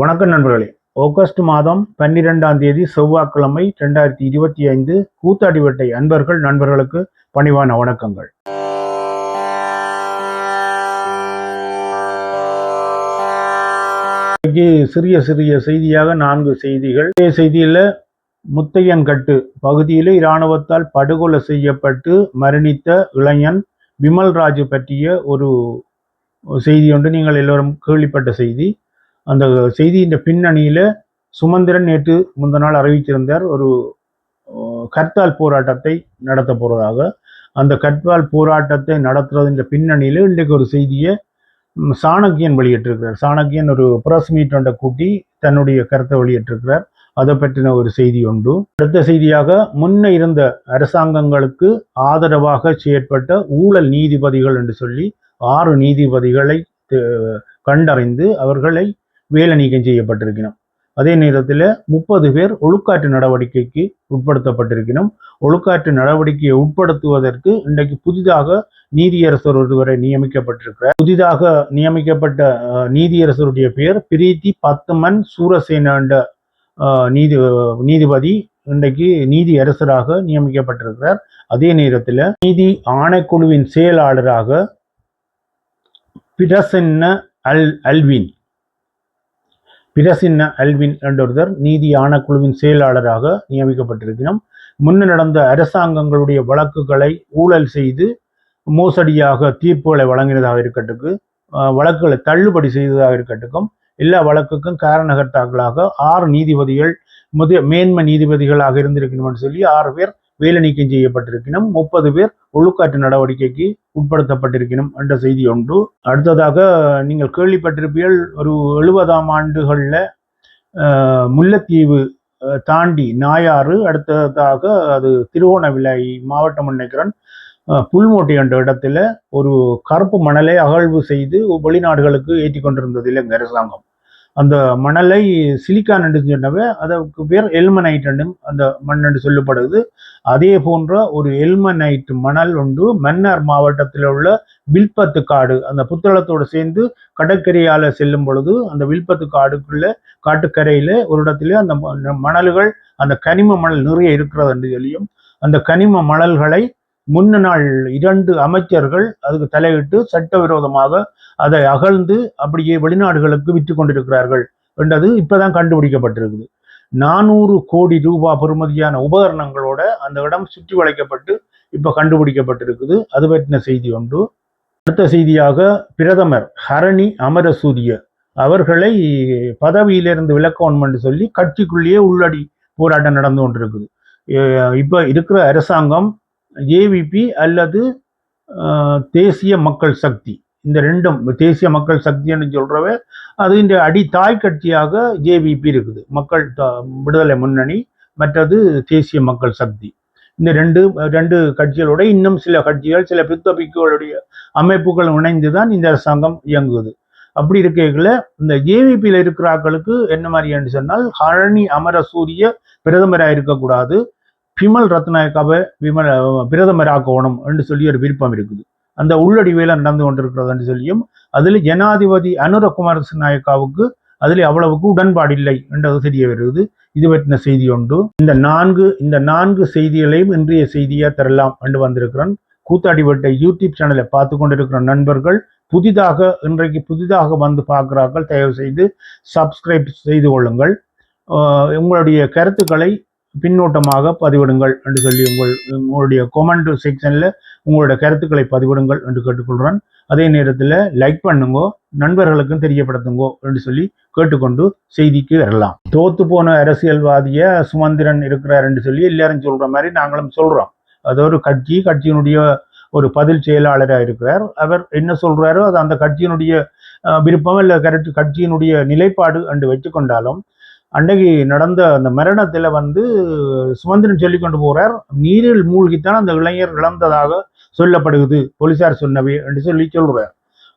வணக்கம் நண்பர்களே. ஆகஸ்ட் மாதம் பன்னிரெண்டாம் தேதி செவ்வாய்க்கிழமை ரெண்டாயிரத்தி இருபத்தி ஐந்து கூத்தாடிவட்டை அன்பர்கள் நண்பர்களுக்கு பணிவான வணக்கங்கள். சிறிய சிறிய செய்தியாக நான்கு செய்திகள். இதே முத்தையன்கட்டு பகுதியில் இராணுவத்தால் படுகொலை செய்யப்பட்டு மரணித்த இளைஞன் விமல்ராஜ் பற்றிய ஒரு செய்தி ஒன்று. நீங்கள் எல்லோரும் கேள்விப்பட்ட செய்தி. அந்த செய்தியின் பின்னணியில் சுமந்திரன் நேற்று முந்த நாள் அறிவித்திருந்தார் ஒரு கர்த்தால் போராட்டத்தை நடத்த போகிறதாக அந்த கர்த்தால் போராட்டத்தை நடத்துறதுன்ற பின்னணியில் இன்றைக்கு ஒரு செய்தியை சாணக்கியன் வெளியிட்டிருக்கிறார். சாணக்கியன் ஒரு பிரஸ் மீட் ஒன்றை கூட்டி தன்னுடைய கருத்தை வெளியிட்டிருக்கிறார். அதை பற்றின ஒரு செய்தி உண்டு. அடுத்த செய்தியாக முன்ன இருந்த அரசாங்கங்களுக்கு ஆதரவாக செயற்பட்ட ஊழல் நீதிபதிகள் என்று சொல்லி ஆறு நீதிபதிகளை கண்டறிந்து அவர்களை வேலை நீக்கம் செய்யப்பட்டிருக்கணும். அதே நேரத்தில் முப்பது பேர் ஒழுக்காற்று நடவடிக்கைக்கு உட்படுத்தப்பட்டிருக்கணும். ஒழுக்காற்று நடவடிக்கையை உட்படுத்துவதற்கு இன்றைக்கு புதிதாக நீதியரசர் ஒருவரை நியமிக்கப்பட்டிருக்கிறார். புதிதாக நியமிக்கப்பட்ட நீதியரசருடைய பெயர் பிரீத்தி பத்துமன் சூரசேன என்ற நீதி நீதிபதி இன்றைக்கு நீதியரசராக நியமிக்கப்பட்டிருக்கிறார். அதே நேரத்தில் நீதி ஆணைக்குழுவின் செயலாளராக பிரசன்ன அல் அல்வின் பிரசின்ன அல்வின் என்றொருத்தர் நீதி ஆணைக்குழுவின் செயலாளராக நியமிக்கப்பட்டிருக்கிறோம் முன்ன நடந்த அரசாங்கங்களுடைய வழக்குகளை ஊழல் செய்து மோசடியாக தீர்ப்புகளை வழங்கினதாக இருக்கட்டுக்கு வழக்குகளை தள்ளுபடி செய்ததாக இருக்கட்டுக்கும் எல்லா வழக்குக்கும் காரணகர்த்தாக்களாக ஆறு நீதிபதிகள் முதிய மேன்மை நீதிபதிகளாக இருந்திருக்கணும்னு சொல்லி ஆறு பேர் வேலை நீக்கம் செய்யப்பட்டிருக்கணும் முப்பது பேர் ஒழுக்காற்று நடவடிக்கைக்கு உட்படுத்தப்பட்டிருக்கணும் என்ற செய்தி ஒன்று அடுத்ததாக நீங்கள் கேள்விப்பட்டிருப்பீர்கள் ஒரு எழுபதாம் ஆண்டுகளில் முல்லைத்தீவு தாண்டி நாயாறு அடுத்ததாக அது திருவோணவிலை மாவட்டம் நினைக்கிறேன். புல்மோட்டை என்ற இடத்துல ஒரு கருப்பு மணலை அகழ்வு செய்து வெளிநாடுகளுக்கு ஏற்றி கொண்டிருந்தது இலங்கை அரசாங்கம். அந்த மணலை சிலிக்கான் என்று சொன்னவே அதற்கு பேர் எல்மனைட் என்றும் அந்த மண் என்று சொல்லப்படுது அதே போன்ற ஒரு எல்மனைட் மணல் ஒன்று மன்னார் மாவட்டத்தில் உள்ள வில்பத்து காடு. அந்த புத்தளத்தோடு சேர்ந்து கடற்கரையால் செல்லும் பொழுது அந்த வில்பத்து காடுக்குள்ள காட்டுக்கரையில் ஒரு இடத்துல அந்த மணல்கள் அந்த கனிம மணல் நிறைய இருக்கிறது என்று சொல்லியும் அந்த கனிம மணல்களை முன்ன நாள் இரண்டு அமைச்சர்கள் அதுக்கு தலையிட்டு சட்டவிரோதமாக அதை அகழ்ந்து அப்படியே வெளிநாடுகளுக்கு விற்று கொண்டிருக்கிறார்கள் என்றது இப்பதான் கண்டுபிடிக்கப்பட்டிருக்குது. நானூறு கோடி ரூபாய் பெறுமதியான உபகரணங்களோட அந்த இடம் சுற்றி வளைக்கப்பட்டு இப்ப கண்டுபிடிக்கப்பட்டிருக்குது. அது பற்றின செய்தி ஒன்று. அடுத்த செய்தியாக பிரதமர் ஹரணி அமரசூரிய அவர்களை பதவியிலிருந்து விலக்கணும் என்று சொல்லி கட்சிக்குள்ளேயே உள்ளடி போராட்டம் நடந்து கொண்டிருக்குது. இப்போ இருக்கிற அரசாங்கம் ஏவிபி அல்லது தேசிய மக்கள் சக்தி. இந்த ரெண்டும் தேசிய மக்கள் சக்தின்னு சொல்கிறவ அது இந்த அடித்தாய் கட்சியாக ஜேவிபி இருக்குது. மக்கள் த- விடுதலை முன்னணி மற்றது தேசிய மக்கள் சக்தி. இந்த ரெண்டு ரெண்டு கட்சிகளோட இன்னும் சில கட்சிகள் சில பித்தபிக்குகளுடைய அமைப்புகள் இணைந்து தான் இந்த அரசாங்கம் இயங்குது. அப்படி இருக்கைகள இந்த ஜேவிபியில் இருக்கிறாக்களுக்கு என்ன மாதிரி சொன்னால் ஹரணி அமரசூரிய பிரதமராக இருக்கக்கூடாது பிமல் ரத்நாயக்காவை விமல் பிரதமராக்கணும் என்று சொல்லி ஒரு விருப்பம் இருக்குது. அந்த உள்ளடிவையில் நடந்து நடந்து கொண்டிருக்கிறதுன்னு சொல்லியும் அதில் ஜனாதிபதி அனுரகுமார் நாயக்காவுக்கு அதில் அவ்வளவுக்கு உடன்பாடு இல்லை என்றது தெரிய வருகிறது. இது பற்றின செய்தி ஒன்று. இந்த நான்கு இந்த நான்கு செய்திகளையும் இன்றைய செய்தியாக தரலாம் என்று வந்திருக்கிறேன் கூத்தாடிவட்டை யூடியூப் சேனலை பார்த்து கொண்டிருக்கிற நண்பர்கள் புதிதாக இன்றைக்கு புதிதாக வந்து பார்க்கிறார்கள் தயவு செய்து சப்ஸ்கிரைப் செய்து கொள்ளுங்கள். உங்களுடைய கருத்துக்களை பின்னோட்டமாக பதிவிடுங்கள் என்று சொல்லி உங்கள் உங்களுடைய கொமெண்ட் செக்ஷனில் உங்களுடைய கருத்துக்களை பதிவிடுங்கள் என்று கேட்டுக்கொள்கிறேன் அதே நேரத்தில் லைக் பண்ணுங்கோ நண்பர்களுக்கும் தெரியப்படுத்துங்கோ என்று சொல்லி கேட்டுக்கொண்டு செய்திக்கு வரலாம். தோத்து போன அரசியல்வாதிய சுமந்திரன் இருக்கிறார் என்று சொல்லி எல்லாரும் சொல்கிற மாதிரி நாங்களும் சொல்கிறோம் அது ஒரு கட்சி கட்சியினுடைய ஒரு பதில் செயலாளராக இருக்கிறார். அவர் என்ன சொல்கிறாரோ அது அந்த கட்சியினுடைய விருப்பம் இல்லை கரெக்ட் கட்சியினுடைய நிலைப்பாடு என்று வச்சுக்கொண்டாலும் அன்னைக்கு நடந்த அந்த மரணத்தில் வந்து சுமந்திரன் சொல்லி கொண்டு போகிறார் நீரில் மூழ்கித்தான் அந்த இளைஞர் இழந்ததாக சொல்லப்படுகிறது போலீசார் சொன்னவை என்று சொல்லி சொல்கிறார்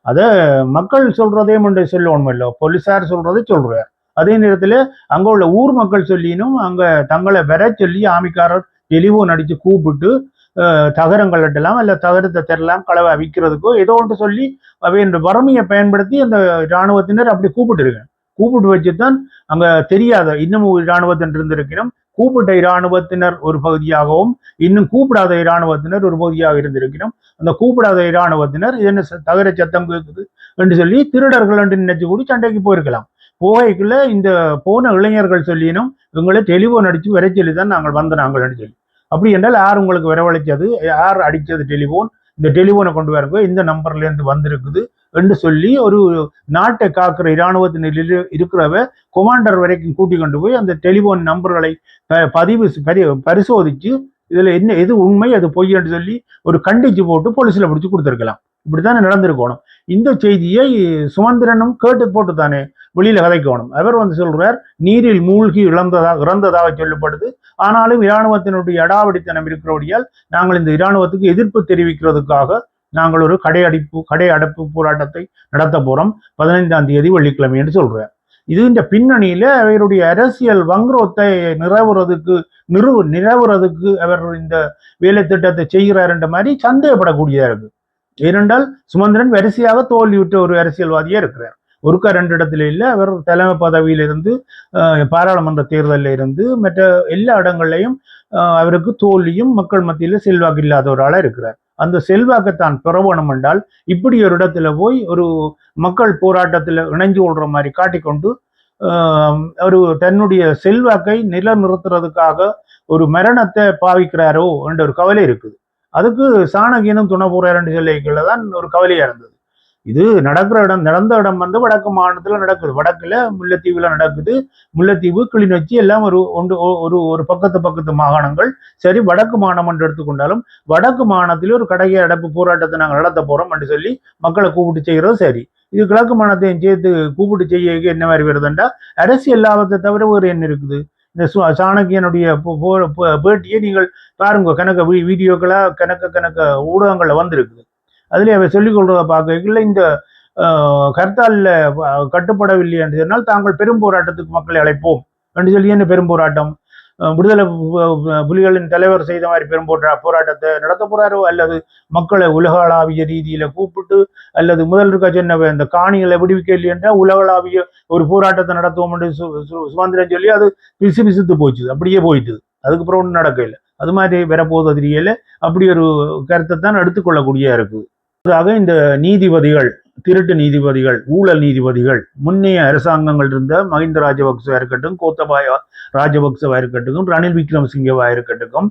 அதை மக்கள் சொல்றதே ஒன்று சொல்லணும் இல்லை போலீசார் சொல்கிறதே சொல்கிறார் அதே நேரத்தில் அங்கே உள்ள ஊர் மக்கள் சொல்லினும் அங்கே தங்களை வர சொல்லி ஆமிக்காரர் டெலிஃபோன் நடித்து கூப்பிட்டு அஹ், தகரங்கள் எட்டலாம் தகரத்தை தரலாம் களவை விற்கிறதுக்கோ ஏதோ ஒன்று சொல்லி அவை வறுமையை பயன்படுத்தி அந்த இராணுவத்தினர் அப்படி கூப்பிட்டுருக்கேன் கூப்பிட்டு வச்சுதான் அங்க தெரியாத இன்னமும் இராணுவத்தினர் இருந்திருக்கணும். கூப்பிட்ட இராணுவத்தினர் ஒரு பகுதியாகவும் இன்னும் கூப்பிடாத இராணுவத்தினர் ஒரு பகுதியாக இருந்திருக்கணும். அந்த கூப்பிடாத இராணுவத்தினர் இது என்ன ச- தகர சத்தம் கேட்குது என்று சொல்லி திருடர்கள் என்று நினைச்சு கூட சண்டைக்கு போயிருக்கலாம். போகைக்குள்ள இந்த போன இளைஞர்கள் சொல்லினும் இவங்களை டெலிஃபோன் அடிச்சு வர சொல்லி தான் நாங்கள் வந்த நாங்கள் சொல்லி. அப்படி என்றால் யார் உங்களுக்கு வரவழைச்சது? யார் அடித்தது டெலிஃபோன் இந்த டெலிஃபோனை கொண்டு வரங்க இந்த நம்பர்லேருந்து வந்திருக்குது என்று சொல்லி ஒரு நாட்டை காக்கிற இராணுவத்தினர் இருக்கிறவ கொமாண்டர் வரைக்கும் கூட்டி கொண்டு போய் அந்த டெலிஃபோன் நம்பர்களை பதிவு செ- பரி- பரிசோதித்து இதில் என்ன எது உண்மை அது பொய் என்று சொல்லி ஒரு கண்டிச்சு போட்டு போலீஸில் பிடிச்சி கொடுத்துருக்கலாம். இப்படித்தானே நடந்திருக்கணும். இந்த செய்தியை சுமந்திரனும் கேட்டு போட்டு தானே வெளியில கதைக்கணும் அவர் வந்து சொல்றார் நீரில் மூழ்கி இழந்ததாக இறந்ததாக சொல்லப்படுது. ஆனாலும் இராணுவத்தினுடைய அடாவடித்தனம் இருக்கிறபடியால் நாங்கள் இந்த இராணுவத்துக்கு எதிர்ப்பு தெரிவிக்கிறதுக்காக நாங்கள் ஒரு கடையடிப்பு கடை அடைப்பு போராட்டத்தை நடத்த போறோம். பதினைந்தாம் தேதி வெள்ளிக்கிழமை என்று சொல்றார். இதுன்ற பின்னணியில அவருடைய அரசியல் வங்குரோத்தை நிறவுறதுக்கு நிறு நிறவுறதுக்கு அவர் இந்த வேலை திட்டத்தை செய்கிறார் என்ற மாதிரி சந்தேகப்படக்கூடியதா இருக்கு. ஏனென்றால் சுமந்திரன் வரிசையாக தோல்வியுற்ற ஒரு அரசியல்வாதியா இருக்கிறார். ஒருக்கா ரெண்டு இடத்துல இல்லை அவர் தலைமை பதவியிலிருந்து அஹ், பாராளுமன்ற தேர்தலில் இருந்து மற்ற எல்லா இடங்கள்லையும் அவருக்கு தோல்வியும் மக்கள் மத்தியில செல்வாக்கு இல்லாத ஒரு இருக்கிறார். அந்த செல்வாக்கை தான் பெற வேணும் என்றால் இப்படி ஒரு இடத்துல போய் ஒரு மக்கள் போராட்டத்துல இணைஞ்சு கொள்ற மாதிரி காட்டிக்கொண்டு ஆஹ், ஒரு தன்னுடைய செல்வாக்கை நிலைநிறுத்துறதுக்காக ஒரு மரணத்தை பாவிக்கிறாரோ என்ற ஒரு கவலை இருக்குது. அதுக்கு சாணகியனும் துணை போறாருன்னு சொல்லிக்கல தான் ஒரு கவலையா இருந்தது. இது நடக்கிற இடம் நடந்த இடம் வந்து வடக்கு மாநிலத்துல நடக்குது. வடக்குல முல்லைத்தீவுல நடக்குது. முல்லைத்தீவு கிளிநொச்சி எல்லாம் ஒரு ஒன்று ஒரு ஒரு பக்கத்து பக்கத்து மாகாணங்கள். சரி வடக்கு மாநிலம் என்று எடுத்துக்கொண்டாலும் வடக்கு மாநிலத்தில் ஒரு கடையை அடைப்பு போராட்டத்தை நாங்கள் நடத்த போறோம் என்று சொல்லி மக்களை கூப்பிட்டு செய்கிறோம் சரி. இது கிழக்கு மாநிலத்தையும் சேர்த்து கூப்பிட்டு செய்ய என்ன மாதிரி வருதுண்டா அரசியல் லாபத்தை தவிர வேறு என்ன இருக்குது? இந்த சு- சாணக்கியனுடைய பேட்டியை நீங்கள் பாருங்க. கணக்க வீடியோக்களாக கணக்க கணக்க ஊடகங்கள்ல வந்திருக்குது. அதுலேயும் அவை சொல்லிக் கொள்றத பார்க்கல இந்த கர்த்தாலில் கட்டுப்படவில்லை என்று சொன்னால் தாங்கள் பெரும் போராட்டத்துக்கு மக்களை அழைப்போம் என்று சொல்லி என்ன பெரும் போராட்டம்? விடுதலை புலிகளின் தலைவர் செய்த மாதிரி பெரும் போரா போராட்டத்தை நடத்த போறாரோ அல்லது மக்களை உலகளாவிய ரீதியில கூப்பிட்டு அல்லது முதல் இருக்க சொன்ன இந்த காணிகளை விடுவிக்க என்றால் உலகளாவிய ஒரு போராட்டத்தை நடத்துவோம் என்று சு- சு- சுதந்திரம் சொல்லி அது பிசு பிசுத்து போச்சு அப்படியே போயிட்டு அதுக்கப்புறம் ஒன்றும் நடக்கல அது மாதிரி வரப்போகுது தெரியல அப்படி ஒரு கருத்தை தான் எடுத்துக்கொள்ளக்கூடிய இருக்குது. அதாக இந்த நீதிபதிகள் திருட்டு நீதிபதிகள் ஊழல் நீதிபதிகள் முன்னைய அரசாங்கங்கள் இருந்த மஹிந்த ராஜபக்சவா இருக்கட்டும் கோத்தபாய ராஜபக்சவா இருக்கட்டும் ரணில் விக்ரமசிங்கவா இருக்கட்டும்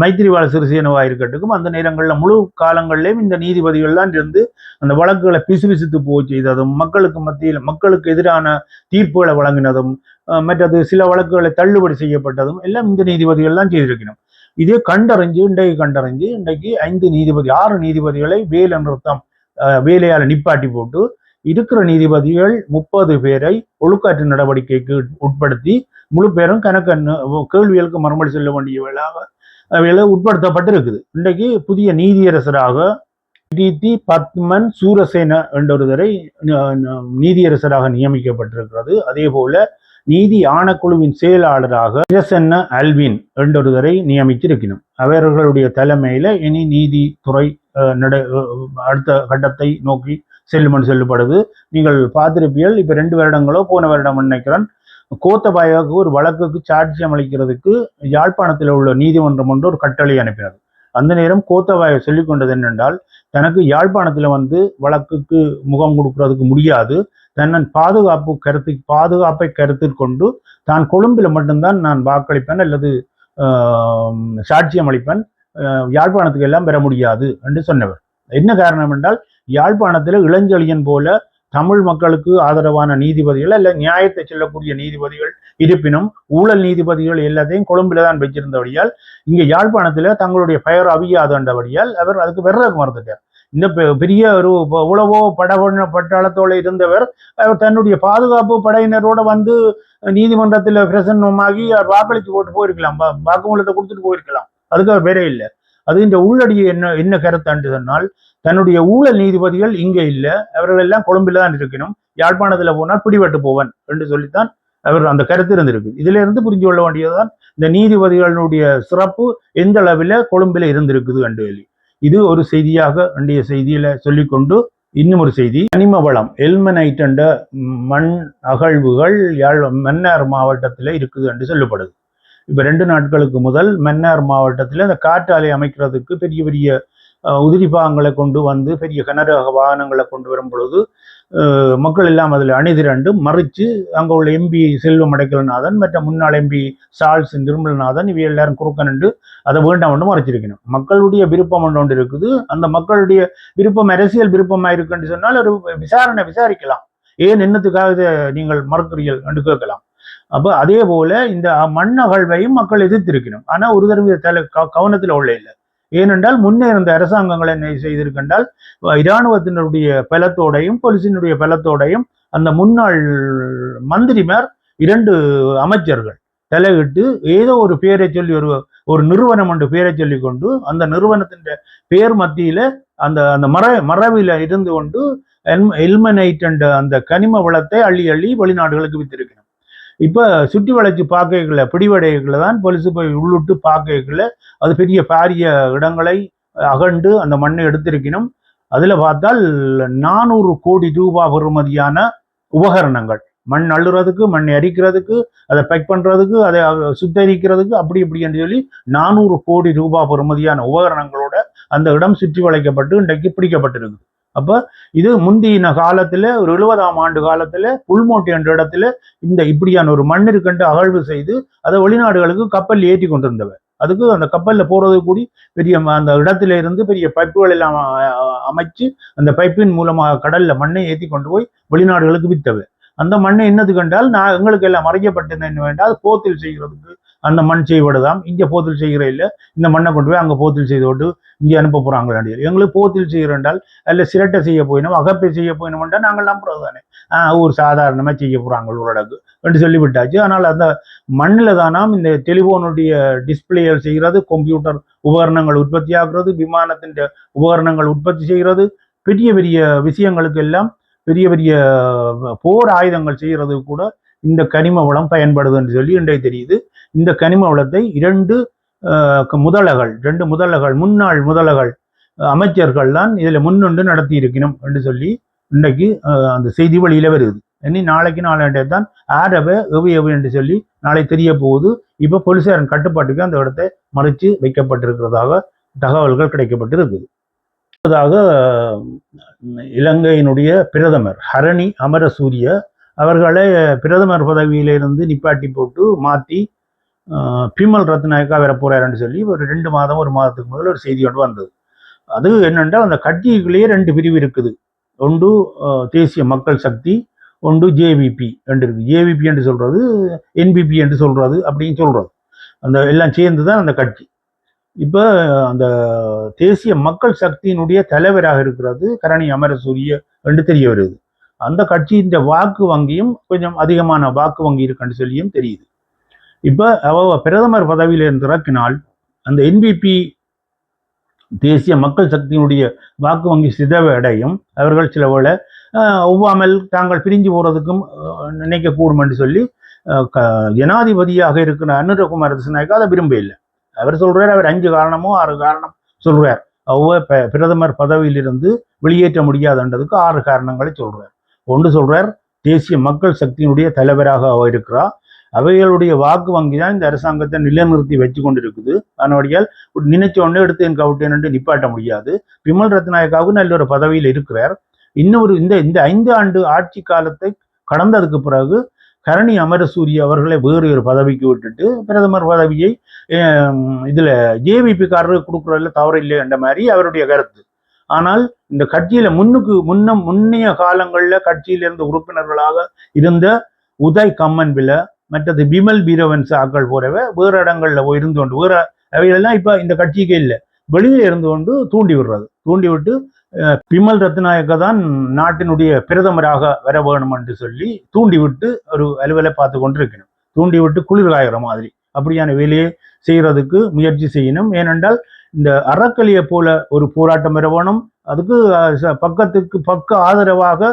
மைத்திரிபால சிறிசேனவா இருக்கட்டும் அந்த நேரங்களில் முழு காலங்களிலும் இந்த நீதிபதிகள் தான் இருந்து அந்த வழக்குகளை பிசுபிசுத்து போய் செய்ததும் மக்களுக்கு மத்தியில் மக்களுக்கு எதிரான தீர்ப்புகளை வழங்கினதும் மற்றது சில வழக்குகளை தள்ளுபடி செய்யப்பட்டதும் எல்லாம் இந்த நீதிபதிகள் தான் செய்திருக்கணும். இதே கண்டறிஞ்சு இன்றைக்கு கண்டறிஞ்சு இன்றைக்கு ஐந்து நீதிபதி ஆறு நீதிபதிகளை வேலை நிறுத்தம் வேலையால் நிப்பாட்டி போட்டு இருக்கிற நீதிபதிகள் முப்பது பேரை ஒழுக்காற்று நடவடிக்கைக்கு உட்படுத்தி முழு பேரும் கணக்கு கேள்விகளுக்கு கேள்விகளுக்கு மறுமொழி வேண்டிய வேண்டியவர்களாக உட்படுத்தப்பட்டு உட்படுத்தப்பட்டிருக்குது. இன்றைக்கு புதிய நீதியரசராக டிடி பத்மன் சூரசேன என்றொருவரை ஒருதரை நீதியரசராக நியமிக்கப்பட்டிருக்கிறது. அதே போல நீதி ஆணைக்குழுவின் செயலாளராக பிரசன்ன அல்வின் என்றொருவரை நியமித்திருக்கணும் அவர்களுடைய தலைமையில இனி நீதித்துறை நட அடுத்த கட்டத்தை நோக்கி செல்லும் செல்லப்படுது. நீங்கள் பார்த்திருப்பீர்கள் இப்ப ரெண்டு வருடங்களோ போன வருடம் நினைக்கிறேன் கோத்தபாயாவுக்கு ஒரு வழக்குக்கு சாட்சியம் அளிக்கிறதுக்கு யாழ்ப்பாணத்தில் உள்ள நீதிமன்றம் ஒன்று ஒரு கட்டளை அனுப்பினது. அந்த நேரம் கோத்தபாய சொல்லிக் கொண்டது என்னென்றால் தனக்கு யாழ்ப்பாணத்தில் வந்து வழக்குக்கு முகம் கொடுக்கறதுக்கு முடியாது. தன்னன் பாதுகாப்பு கருத்து பாதுகாப்பை கருத்தில் கொண்டு தான் கொழும்பில் மட்டும்தான் நான் வாக்களிப்பேன் அல்லது சாட்சியம் அளிப்பேன். யாழ்ப்பாணத்துக்கு எல்லாம் பெற முடியாது என்று சொன்னவர். என்ன காரணம் என்றால் யாழ்ப்பாணத்தில் இளஞ்செழியன் போல தமிழ் மக்களுக்கு ஆதரவான நீதிபதிகள் அல்ல நியாயத்தை செல்லக்கூடிய நீதிபதிகள். இருப்பினும் ஊழல் நீதிபதிகள் எல்லாத்தையும் கொழும்பில தான் வச்சிருந்தபடியால் இங்க யாழ்ப்பாணத்துல தங்களுடைய பெயர் அவியாதண்டபடியால் அவர் அதுக்கு வர்றதுக்கு மறந்துட்டார் இந்த பெரிய ஒரு உளவோ படவண்ண பட்டாளத்தோடு இருந்தவர் தன்னுடைய பாதுகாப்பு படையினரோட வந்து நீதிமன்றத்தில் பிரசன்னமாகி வாக்களித்து போட்டு போயிருக்கலாம். வாக்குமூலத்தை கொடுத்துட்டு போயிருக்கலாம். அதுக்கு அவர் வேறே இல்லை அது இந்த உள்ளடியை என்ன என்ன கருத்தாண்டு சொன்னால் தன்னுடைய ஊழல் நீதிபதிகள் இங்கே இல்லை. அவர்கள் எல்லாம் கொழும்பில தான் இருக்கணும் யாழ்ப்பாணத்துல போனால் பிடிபட்டு போவன் என்று சொல்லித்தான் அவர் அந்த கருத்து இருந்திருக்கு. இதுல இருந்து புரிஞ்சு கொள்ள வேண்டியதுதான் இந்த நீதிபதிகளுடைய சிறப்பு எந்த அளவில் கொழும்பில இருந்திருக்குது என்று சொல்லி இது ஒரு செய்தியாக வேண்டிய செய்தியில சொல்லிக்கொண்டு இன்னும் ஒரு செய்தி. கனிம வளம் எல்மனைட் என்ற மண் அகழ்வுகள் யாழ் மன்னார் மாவட்டத்தில் இருக்குது என்று சொல்லப்படுது. இப்போ ரெண்டு நாட்களுக்கு முதல் மன்னார் மாவட்டத்தில் அந்த காற்றாலை அமைக்கிறதுக்கு பெரிய பெரிய உதிரி பாகங்களை கொண்டு வந்து பெரிய கனரக வாகனங்களை கொண்டு வரும் பொழுது மக்கள் எல்லாம் அதில் அணிதிரண்டு மறித்து அங்கே உள்ள எம்பி செல்வம் அடைக்கலநாதன் மற்ற முன்னாள் எம்பி சால்ஸ் நிர்மலநாதன் இவை எல்லாரும் குறுக்க நின்று அதை வேண்டாம் ஒன்று மறைச்சிருக்கணும். மக்களுடைய விருப்பம் ஒன்று ஒன்று இருக்குது. அந்த மக்களுடைய விருப்பம் அரசியல் விருப்பமாக இருக்குன்னு சொன்னால் ஒரு விசாரணை விசாரிக்கலாம். ஏன் என்னத்துக்காக இதை நீங்கள் மறுக்கிறீர்கள் என்று கேட்கலாம். அப்போ அதே போல இந்த மண் அகழ்வையும் மக்கள் எதிர்த்திருக்கணும். ஆனால் ஒரு தடவை தலை க- கவனத்தில் உள்ள இல்லை. ஏனென்றால் முன்னே இருந்த அரசாங்கங்கள் என்ன செய்திருக்கின்றால் இராணுவத்தினுடைய பலத்தோடையும் போலீசினுடைய பலத்தோடையும் அந்த முன்னாள் மந்திரிமார் இரண்டு அமைச்சர்கள் தலையிட்டு ஏதோ ஒரு பேரை சொல்லி ஒரு ஒரு நிறுவனம் என்று பேரை சொல்லி கொண்டு அந்த நிறுவனத்தின் பேர் மத்தியில அந்த அந்த மர மரபில இருந்து கொண்டு எல்மனைட் என்ற அந்த கனிம வளத்தை அள்ளி அள்ளி வெளிநாடுகளுக்கு வித்திருக்கிறார். இப்போ சுற்றி வளைச்சு பார்க்கல பிடிவடைகளை தான் பொலிசு போய் உள்ளிட்டு பார்க்கல அது பெரிய பாரிய இடங்களை அகண்டு அந்த மண்ணை எடுத்திருக்கணும். அதில் பார்த்தால் நானூறு கோடி ரூபாய் பெறுமதியான உபகரணங்கள். மண் அள்ளுறதுக்கு மண் அரிக்கிறதுக்கு அதை பேக் பண்ணுறதுக்கு அதை சுத்தரிக்கிறதுக்கு அப்படி இப்படி என்று சொல்லி நானூறு கோடி ரூபாய் பெறுமதியான உபகரணங்களோட அந்த இடம் சுற்றி வளைக்கப்பட்டு இன்றைக்கு பிடிக்கப்பட்டிருக்குது. அப்ப இது முந்தின காலத்துல ஒரு எழுபதாம் ஆண்டு காலத்துல புல்மோட்டி என்ற இடத்துல இந்த இப்படியான ஒரு மண்ணிற்கண்டு அகழ்வு செய்து அதை வெளிநாடுகளுக்கு கப்பல் ஏற்றி கொண்டிருந்தவர். அதுக்கு அந்த கப்பல்ல போறது கூடி பெரிய அந்த இடத்துல இருந்து பெரிய பைப்புகள் எல்லாம் அ- அமைச்சு அந்த பைப்பின் மூலமாக கடல்ல மண்ணை ஏற்றி கொண்டு போய் வெளிநாடுகளுக்கு வித்தவர். அந்த மண்ணை என்னது கண்டால் நான் எங்களுக்கு எல்லாம் மறைக்கப்பட்டது என்ன வேண்டால் போத்தில் செய்கிறதுக்கு அந்த மண் செய்வடுதாம் இங்கே போத்தில் செய்கிற இல்லை. இந்த மண்ணை கொண்டு போய் அங்கே போத்தில் செய்து விட்டு இங்கே அனுப்ப போகிறாங்களே எங்களுக்கு போத்தில் செய்கிறேன்டால் அதில் சிரட்டை செய்ய போயினோம் அகப்பை செய்ய போயினோம்டா நாங்கள் நம்புறது தானே. ஒரு சாதாரணமாக செய்ய போகிறாங்க உள்ளடக்கு என்று சொல்லிவிட்டாச்சு. ஆனால் அந்த மண்ணில் தானாம் இந்த டெலிஃபோனுடைய டிஸ்பிளேகள் செய்கிறது கம்ப்யூட்டர் உபகரணங்கள் உற்பத்தி ஆகிறது விமானத்தின் உபகரணங்கள் உற்பத்தி செய்கிறது பெரிய பெரிய விஷயங்களுக்கு எல்லாம் பெரிய பெரிய போர் ஆயுதங்கள் செய்கிறது கூட இந்த கனிம வளம் பயன்படுது என்று சொல்லி இன்றைக்கு தெரியுது. இந்த கனிம வளத்தை இரண்டு முதலகள் ரெண்டு முதலகள் முன்னாள் முதலகள் அமைச்சர்கள் தான் இதில் முன்னின்று நடத்தி இருக்கணும் என்று சொல்லி இன்றைக்கு அந்த செய்தி வழியில வருது. இனி நாளைக்கு நாளை தான் ஆரவ எவு எவு என்று சொல்லி நாளை தெரிய போகுது. இப்போ போலீசாரின் கட்டுப்பாட்டுக்கு அந்த இடத்தை மறைச்சு வைக்கப்பட்டிருக்கிறதாக தகவல்கள் கிடைக்கப்பட்டிருக்குது. அடுத்ததாக இலங்கையினுடைய பிரதமர் ஹரணி அமரசூரிய அவர்களை பிரதமர் பதவியிலிருந்து நிப்பாட்டி போட்டு மாற்றி பிமல் ரத்நாயக்கா வர போறாருன்னு சொல்லி ஒரு ரெண்டு மாதம் ஒரு மாதத்துக்கு முதல்ல ஒரு செய்தி ஒன்று வந்தது. அது என்னென்றால் அந்த கட்சிக்குள்ளேயே ரெண்டு பிரிவு இருக்குது. ஒன்று தேசிய மக்கள் சக்தி ஒன்று ஜேவிபி ரெண்டு இருக்குது. ஜேவிபி என்று சொல்கிறது என்பிபி என்று சொல்கிறது அப்படின்னு சொல்கிறது அந்த எல்லாம் சேர்ந்து தான் அந்த கட்சி. இப்போ அந்த தேசிய மக்கள் சக்தியினுடைய தலைவராக இருக்கிறது கரணி அமரசூரிய என்று தெரிய வருது. அந்த கட்சியின் வாக்கு வங்கியும் கொஞ்சம் அதிகமான வாக்கு வங்கி இருக்குன்னு சொல்லியும் தெரியுது. இப்போ அவ பிரதமர் பதவியிலிருந்து இறக்கினால் அந்த என்பிபி தேசிய மக்கள் சக்தியினுடைய வாக்கு வங்கி சிதவை அடையும் அவர்கள் சில வேளை ஒவ்வாமல் தாங்கள் பிரிஞ்சு போறதுக்கும் நினைக்கக்கூடும் என்று சொல்லி க- ஜனாதிபதியாக இருக்கிற அனுரகுமார் திசுநாயக்கா அதை விரும்ப இல்லை. அவர் சொல்றார் அவர் அஞ்சு காரணமோ ஆறு காரணம் சொல்றார். அவ்வ பிரதமர் பதவியிலிருந்து வெளியேற்ற முடியாதுன்றதுக்கு ஆறு காரணங்களை சொல்றார். ஒன்று சொல்றார் தேசிய மக்கள் சக்தியினுடைய தலைவராக அவ இருக்கிறார். அவைகளுடைய வாக்கு வங்கி தான் இந்த அரசாங்கத்தை நிலைநிறுத்தி வச்சு கொண்டு இருக்குது நினைச்ச உடனே எடுத்து என் என்று நிப்பாட்ட முடியாது. விமல் ரத்நாயக்காவுக்கு நல்ல ஒரு பதவியில் இருக்கிறார். இன்னொரு இந்த இந்த ஐந்து ஆண்டு ஆட்சி காலத்தை கடந்ததுக்கு பிறகு கரணி அமரசூரிய அவர்களை வேறு ஒரு பதவிக்கு விட்டுட்டு பிரதமர் பதவியை இதில் இதுல ஜேவிபி காரருக்கு கொடுக்குறதுல தவறு இல்லை என்ற மாதிரி அவருடைய கருத்து. ஆனால் இந்த கட்சியில முன்னுக்கு முன்ன முன்னைய காலங்கள்ல கட்சியில இருந்த உறுப்பினர்களாக இருந்த உதய் கம்மன் வில மற்றது பிமல் பீரவன் சாக்கள் போறவ வேற இடங்கள்ல இருந்து கொண்டு வேற அவைகளெல்லாம் இப்ப இந்த கட்சிக்கே இல்லை. வெளியில இருந்து கொண்டு தூண்டி விடுறது. தூண்டி விட்டு அஹ், பிமல் ரத்நாயக்க தான் நாட்டினுடைய பிரதமராக வர வேணும் என்று சொல்லி தூண்டி விட்டு ஒரு அலுவலை பார்த்து கொண்டிருக்கணும். தூண்டி விட்டு குளிர் காய்கிற மாதிரி. அப்படியான வேலையை செய்யறதுக்கு முயற்சி செய்யணும். ஏனென்றால் இந்த அறக்கலியை போல ஒரு போராட்டம் வர அதுக்கு ச- பக்கத்துக்கு பக்க ஆதரவாக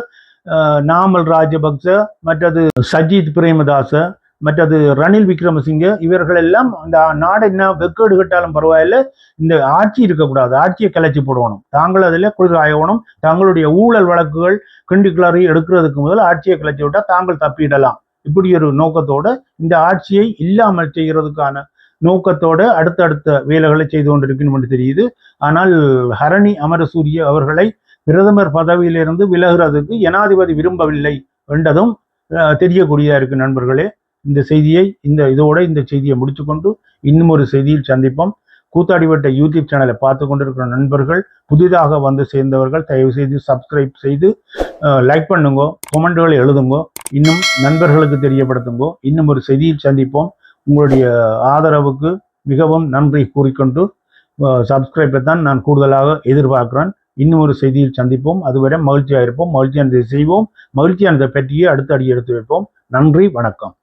நாமல் ராஜபக்ச மற்றது சஜித் பிரேமதாச மற்றது ரணில் விக்ரமசிங்க இவர்கள் எல்லாம் அந்த நாடு என்ன வெக்கேடு கட்டாலும் பரவாயில்ல இந்த ஆட்சி இருக்கக்கூடாது. ஆட்சியை கிளச்சி போடணும். தாங்கள் அதில் குளிராயணும் தங்களுடைய ஊழல் வழக்குகள் கிண்டி கிளறி எடுக்கிறதுக்கு முதல் ஆட்சியை கிளச்சி விட்டால் தாங்கள் தப்பிடலாம். இப்படி ஒரு நோக்கத்தோடு இந்த ஆட்சியை இல்லாமல் செய்கிறதுக்கான நோக்கத்தோடு அடுத்தடுத்த வேலைகளை செய்து கொண்டிருக்கணும் என்று தெரியுது. ஆனால் ஹரணி அமரசூரிய அவர்களை பிரதமர் பதவியிலிருந்து விலகுறதுக்கு ஜனாதிபதி விரும்பவில்லை என்றதும் தெரியக்கூடியதாக இருக்கு நண்பர்களே. இந்த செய்தியை இந்த இதோட இந்த செய்தியை முடிச்சுக்கொண்டு இன்னும் ஒரு செய்தியில் சந்திப்போம். கூத்தாடிவட்ட யூடியூப் சேனலை பார்த்து கொண்டிருக்கிற நண்பர்கள் புதிதாக வந்து சேர்ந்தவர்கள் தயவு செய்து சப்ஸ்கிரைப் செய்து லைக் பண்ணுங்க கொமெண்ட்களை எழுதுங்க இன்னும் நண்பர்களுக்கு தெரியப்படுத்துங்க இன்னும் ஒரு செய்தியில் சந்திப்போம். உங்களுடைய ஆதரவுக்கு மிகவும் நன்றி கூறிக்கொண்டு சப்ஸ்கிரைப்பை தான் நான் கூடுதலாக எதிர்பார்க்கிறேன். இன்னும் ஒரு செய்தியில் சந்திப்போம். அதுவரை மகிழ்ச்சியாக இருப்போம். மகிழ்ச்சியானதை செய்வோம். மகிழ்ச்சியானதை பற்றியே அடுத்த அடி எடுத்து வைப்போம். நன்றி வணக்கம்.